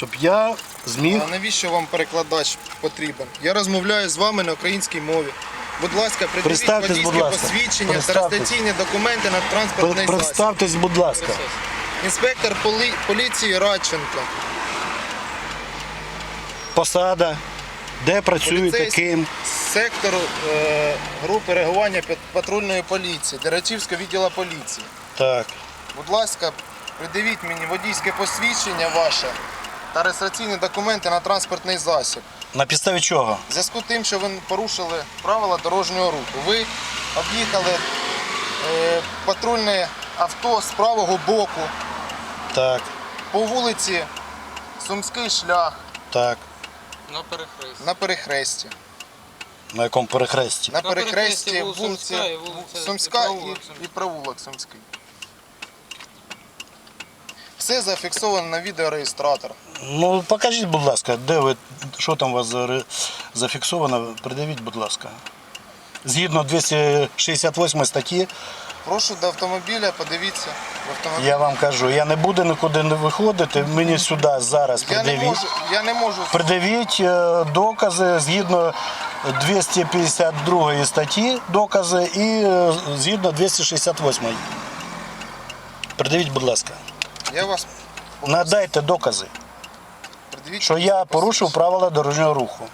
щоб я зміг. А навіщо вам перекладач потрібен? Я розмовляю з вами на українській мові. Будь ласка, придивіть Представтесь, водійське будь ласка. посвідчення та Представтесь. реєстраційні документи на транспортний засіб. Представтесь, будь ласка. Інспектор поли- поліції Радченко. Посада, де працюєте, Поліцейський ким. Сектор е, групи реагування пат- патрульної поліції, Дерачівського відділу поліції. Так. Будь ласка, придивіть мені водійське посвідчення ваше та реєстраційні документи на транспортний засіб. На підставі чого? В зв'язку з тим, що ви порушили правила дорожнього руху, ви об'їхали е, патрульне авто з правого боку Так, по вулиці Сумський шлях так. На перехресті. на перехресті. На якому перехресті? На На перехресті перехресті вулиця вулиці Сумська і вулиця- Сумська і і, і провулок Сумський. Все зафіксовано на відеореєстратор. Ну, покажіть, будь ласка, де ви, що там у вас зафіксовано, придивіть, будь ласка. Згідно 268 статті, Прошу до автомобіля, подивіться в автомобіль. я вам кажу, я не буду нікуди не виходити, мені сюди зараз Я не придивіть. можу, я не можу. Придивіть е, докази згідно 252 статті докази і е, згідно 268. Придивіть, будь ласка. Я вас Надайте докази, придивіть. що я порушив правила дорожнього руху.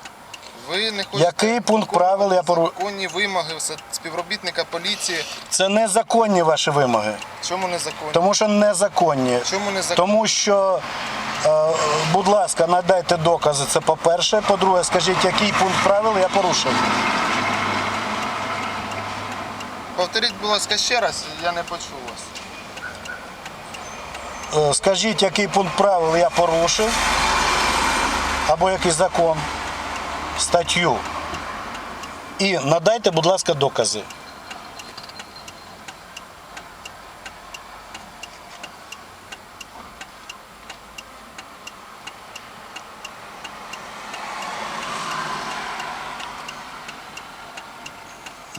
Ви не хочете Який пункт правил я пору- Законні вимоги співробітника поліції. Це незаконні ваші вимоги. Чому не законні? Тому що незаконні. Чому не законні? Тому що, е, будь ласка, надайте докази. Це по-перше. По-друге, скажіть, який пункт правил я порушив. Повторіть, будь ласка, ще раз, я не почув вас. Е, Скажіть, який пункт правил я порушив, або який закон, статтю. І надайте, будь ласка, докази.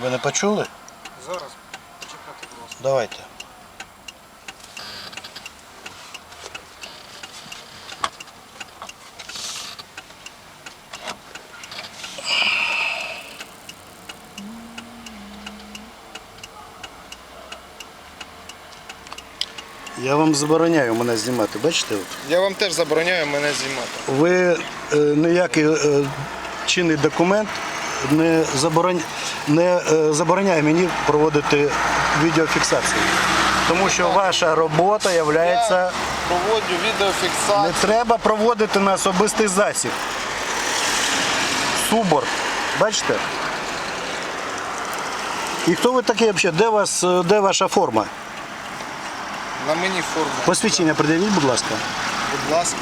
Ви не почули? Зараз почекати, будь ласка. Давайте. Я вам забороняю мене знімати, бачите? От? Я вам теж забороняю мене знімати. Ви е, ніякий е, чинний документ не, заборон... не е, забороняє мені проводити відеофіксацію. Тому що ваша робота є. Я проводжу Не відеофіксацію. треба проводити на особистий засіб. Субор. Бачите? І хто ви такий взагалі? Де, вас, е, де ваша форма? На мені форму. Посвідчення придивіть, будь ласка. Будь ласка.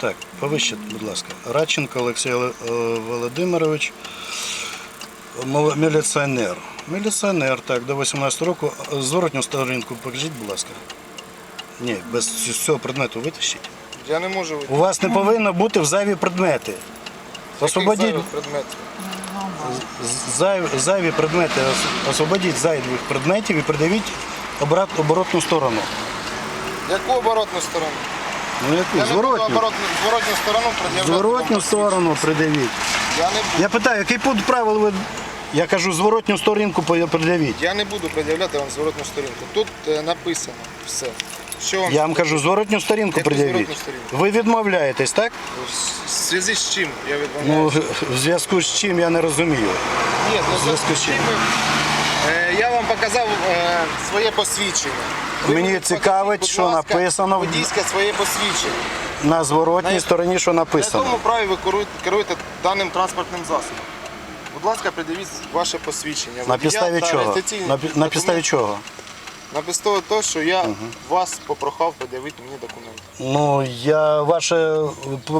Так, повище, будь ласка. Радченко Олексій Оле- е, Володимирович, мол- міліціонер. Міліціонер, так, до 18 року. Зворотню сторінку покажіть, будь ласка. Ні, без цього предмету витащіть. Я не можу У вас не повинно бути в зайві предмети. Освободіть предметів. зайв- зайві предмети, ос- освободіть зайвих предметів і придавіть обрат, оборотну сторону. Яку оборотну сторону? Ну, яку? Я не буду Зворотню. оборотну, зворотню сторону пред'являти. Зворотню вам сторону придавіть. Я не, буду. Я питаю, який пункт правил ви. Я кажу, зворотню сторінку по- придавіть. я не буду пред'являти вам зворотну сторінку. Тут е, написано все. Що вам Я вам кажу, зворотню сторінку Яку сторінку? Ви відмовляєтесь, так? в зв'язку з чим я Ну, відмовляюся? в зв'язку з чим я не розумію. Ні, ну, в зв'язку з чим? Е, Я вам показав е, своє посвідчення. Ви Мені мені цікавить, покажіть, будь що ласка, написано в- Водійське своє посвідчення. На зворотній На- стороні, що На написано. якому праві ви керуєте, керуєте даним транспортним засобом? Будь ласка, придивіть ваше посвідчення. На водія підставі та чого? На, пі- на підставі чого? На підставі того, що я вас попрохав пред'явити мені документи. Ну, я ваше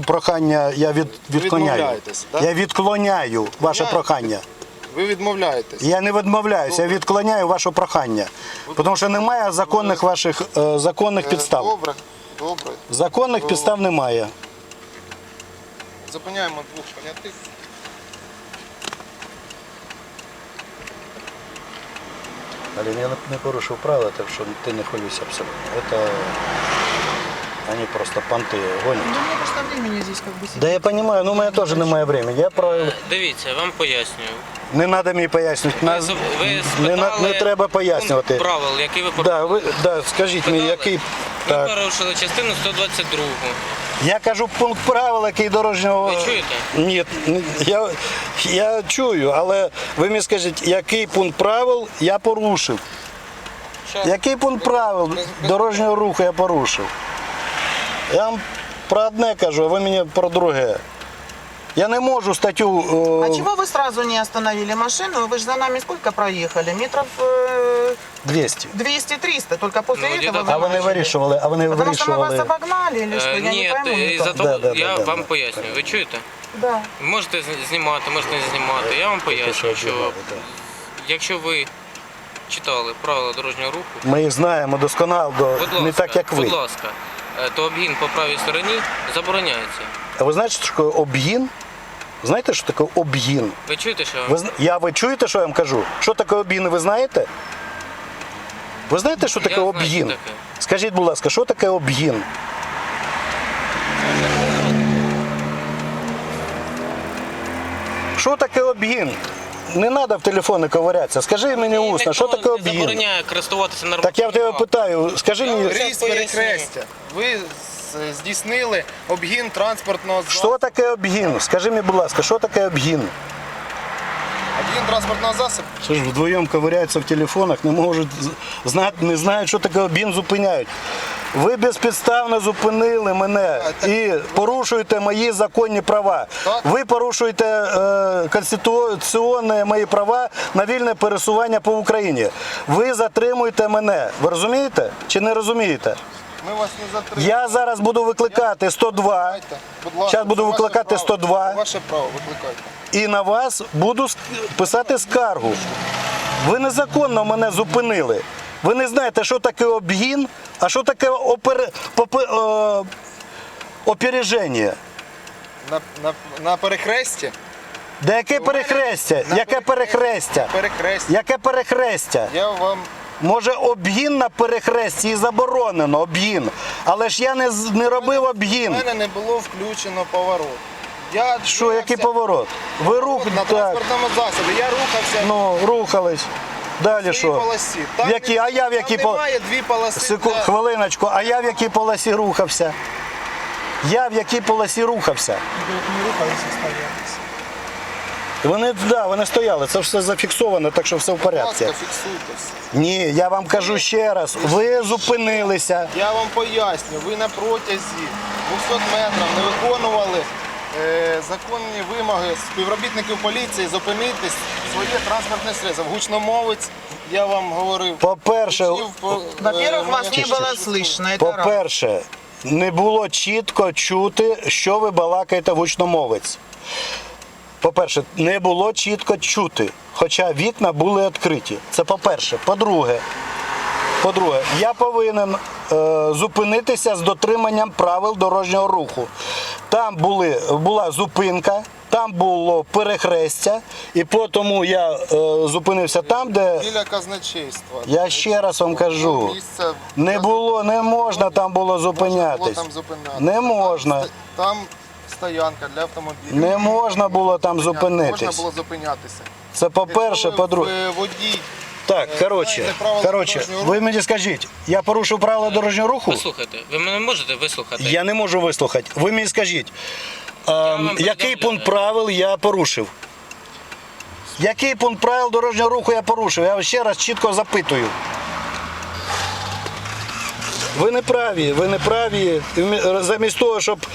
прохання я від, відклоняю. відмовляєтесь? Я відклоняю ваше Я- прохання. Ви відмовляєтесь. Я не відмовляюся, я відклоняю ваше прохання. Тому що немає законних ваших е, законних Е, підстав. Добре, добре. Законних підстав немає. Зупиняємо двох понятих. Але я не- порушив правила, так що ти не хвилюйся абсолютно. Это они просто понти гонять. Ну, мне просто времени здесь как бы сидеть. Да я понимаю, ну у мене теж немає времени. Я правил Дивіться, вам пояснюю. не треба мені пояснювати. Ви, Нас з- ви не, на- спитали не треба пояснювати. пункт правил, які ви Да, ви да, скажіть мені, Спитали? який Ви так. порушили частину 122. Я кажу пункт правил, який дорожнього. Ви чуєте? Ні, я, я чую, але ви мені скажіть, який пункт правил я порушив? Що? Який пункт правил дорожнього руху я порушив? Я вам про одне кажу, а ви мені про друге. Я не можу статтю. А е, чего вы сразу не остановили машину? Вы же за нами сколько проехали? Метров э, 200. 200-300. Только после Ну, этого где-то вы так. А вони начали. вирішували, а вони Потому что мы вас вирішували. обогнали или что? Е, Я Ні, не пойму. е, никак. за Да, того да, я да, вам да. пояснюю. Ви чуєте? Да. Ви Можете з- знімати, можете не знімати. Я вам пояснюю, що якщо ви читали правила дорожнього руху, Ми їх знаємо досконало, будь ласка, не так як ви. будь ласка, е, то обгін по правій стороні забороняється. А ви знаєте, що таке обгін? Знаєте, що таке обгін? Ви чуєте, що Ви, зна- я, ви чуєте, що я вам кажу? Що таке об'їн, ви знаєте? Ви знаєте, що таке знаю, що таке. Скажіть, будь ласка, що таке обгін? Що таке обгін? Не треба в телефони ковирятися. Скажи мені усно, що таке не забороняє користуватися нормальним. Так я в тебе питаю, скажи мені, Різ перехрестя. Ви з- здійснили обгін транспортного засобу. що таке обгін? Скажи мені, будь ласка, що таке обгін? Обгін транспортного засобу. Це ж вдвоєм ковиряються в телефонах, не можуть з- знати, не знають, що таке обгін, зупиняють. Ви безпідставно зупинили мене і порушуєте мої законні права. Ви порушуєте е, конституційні мої права на вільне пересування по Україні. Ви затримуєте мене. Ви розумієте чи не розумієте? Ми вас не затримали. Я зараз буду викликати 102 Викликайте, будь ласка, Зараз буду це ваше викликати право. 102. Ваше право, викликайте. і на вас буду ск- писати скаргу. Ви незаконно мене зупинили. Ви не знаєте, що таке обгін, а що таке опер... попе- е, опереження. На, на, на перехресті? Де яке перехрестя? на Яке перехрестя? Перехресті. Яке перехрестя? Я вам Може обгін на перехресті і заборонено обгін. Але ж я не, з- не робив У обгін. мене не було включено поворот. Я Що, рухався який поворот? Ви рух на так. транспортному засобі. Я рухався Ну, рухались. Далі що? полосі. В якій? А я в якій там по- немає дві полоси. Секу... для- Хвилиночку, а я в якій полосі рухався? Я в якій полосі рухався? Не рухались, стоялись. Вони, да, вони стояли, це все зафіксовано, так що все в Будь порядку. ласка, фіксуйте все. Ні, я вам кажу ще раз, ви зупинилися. Я вам поясню, ви на протязі 200 метрів не виконували законні вимоги співробітників поліції зупинитись своє транспортне средство. Гучномовець, я вам говорив. По-перше, включив по- Во-первых, е, вас не мене- было слышно. Это раз. по-перше, не було чітко чути, що ви балакаєте гучномовець. По-перше, не було чітко чути, хоча вікна були відкриті. Це по-перше. По-друге, по-друге, я повинен е, зупинитися з дотриманням правил дорожнього руху. Там були, була зупинка, там було перехрестя, і тому я е, зупинився там, де Біля казначейства. я ще раз вам кажу. Місце не було, не можна там було Можна було зупинятись. там зупинятися. Не можна. Там, там стоянка для автомобілів. Не можна було там Можна зупинитись. було зупинятися. Це по-перше, Якщо ви, по-друге. е, водій Так, е, коротше, коротше, ви мені скажіть, я порушив правила дорожнього руху? Вислухайте, ви мене можете вислухати? Я не можу вислухати. Ви мені скажіть, е, вам який пункт правил я порушив? Який пункт правил дорожнього руху я порушив? Я ще раз чітко запитую. Ви не праві, ви не праві. Замість того, щоб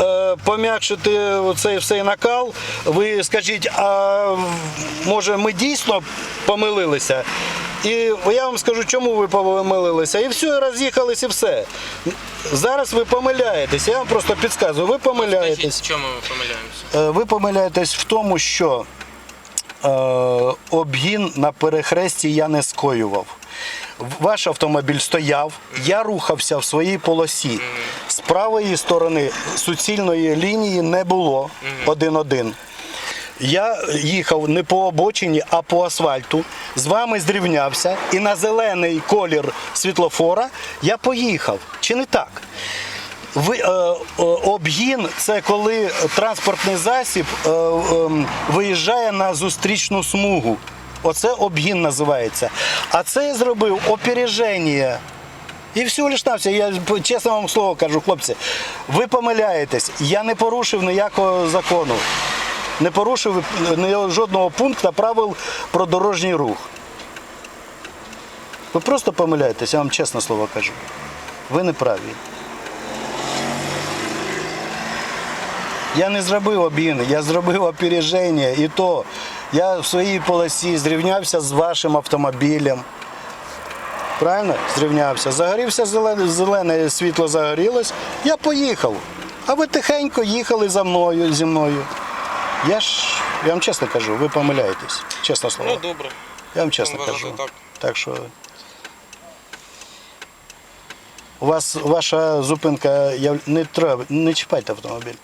е, пом'якшити цей всей накал, ви скажіть, а може ми дійсно помилилися? І я вам скажу, чому ви помилилися. І все, роз'їхались, і все. Зараз ви помиляєтесь. Я вам просто підказую, ви помиляєтесь. В чому ми помиляємося? Е, Ви помиляєтесь в тому, що е, обгін на перехресті я не скоював. Ваш автомобіль стояв, я рухався в своїй полосі. З правої сторони суцільної лінії не було один-один. Я їхав не по обочині, а по асфальту. З вами зрівнявся і на зелений колір світлофора я поїхав. Чи не так? Ви, е, е, обгін це коли транспортний засіб е, е, виїжджає на зустрічну смугу. Оце обгін називається. А це зробив опереження. І всього лиш нався, я чесно вам слово кажу, хлопці, ви помиляєтесь. Я не порушив ніякого закону, не порушив жодного пункту правил про дорожній рух. Ви просто помиляєтесь, я вам чесне слово кажу. Ви не праві. Я не зробив обгін, я зробив опереження. І то я в своїй полосі зрівнявся з вашим автомобілем. Правильно? Зрівнявся. Загорівся зелене, зелене світло загорілось, я поїхав. А ви тихенько їхали за мною зі мною. Я ж, я вам чесно кажу, ви помиляєтесь. Чесне слово. Ну добре. Я вам чесно Вважаю, кажу. так. Так що. У вас ваша зупинка не треба, не чіпайте автомобіль.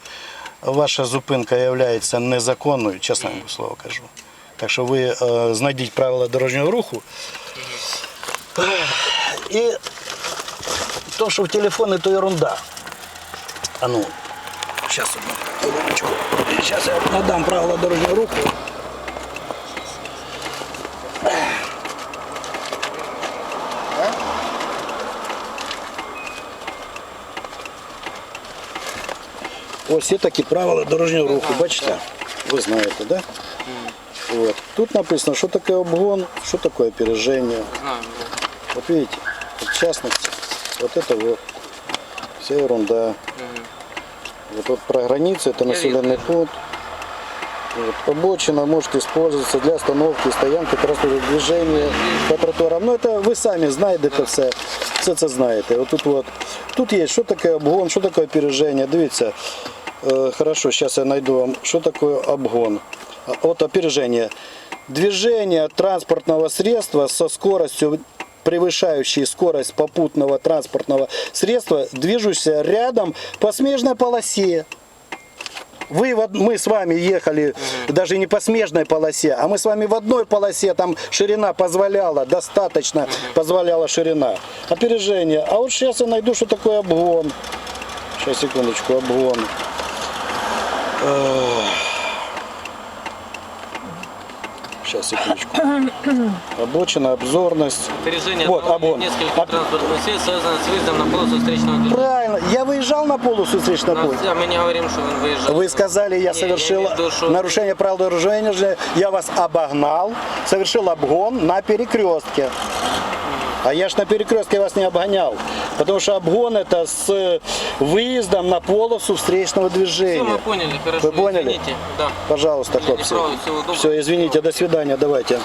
Ваша зупинка є незаконною, чесно вам слово кажу. Так що ви е, знайдіть правила дорожнього руху. І то, що в телефоні, то ерунда. А ну, зараз я надам правила дорожнього руху. Ось є такі правила дорожнього руху, бачите? Ви знаєте, так? Да? Вот. Тут написано, що таке обгон, що таке опереження. Знаю. Вот видите, вот в частности, вот это вот, вся ерунда. Вот, вот про границу, это населенный пункт. Вот, обочина может использоваться для остановки, стоянки, транспортного движения по тротуарам. Ну, это ви самі знаєте все, все це знаєте. От тут, вот, тут є, що таке обгон, що таке опереження. Дивіться, э, хорошо, сейчас я найду вам, что такое обгон. Вот опережение. Движение транспортного средства со скоростью превышающей скорость попутного транспортного средства, движущегося рядом по смежной полосе. Вы, в од- мы с вами ехали даже не по смежной полосе, а мы с вами в одной полосе, там ширина позволяла, достаточно позволяла ширина. Опережение. А вот сейчас я найду, что такое обгон. Сейчас, секундочку, обгон. Сейчас, секундочку. Обочина, обзорность. Опережение Вот, или нескольких транспортных средств связано с выездом на полосу встречного движения. Правильно. Я выезжал на полосу встречного Но пути. мы не говорим, что он выезжал. Вы сказали, я Не, совершил я виду, что- нарушение правил дорожного движения, я вас обогнал, совершил обгон на перекрестке. А я ж на перекрестке вас не обгонял, потому что обгон это с выездом на полосу встречного Все, движения. мы поняли, хорошо. Вы поняли? Извините. Да. Пожалуйста, Я не хлопцы. прав, всего доброго. Все, извините, до свидания, давайте.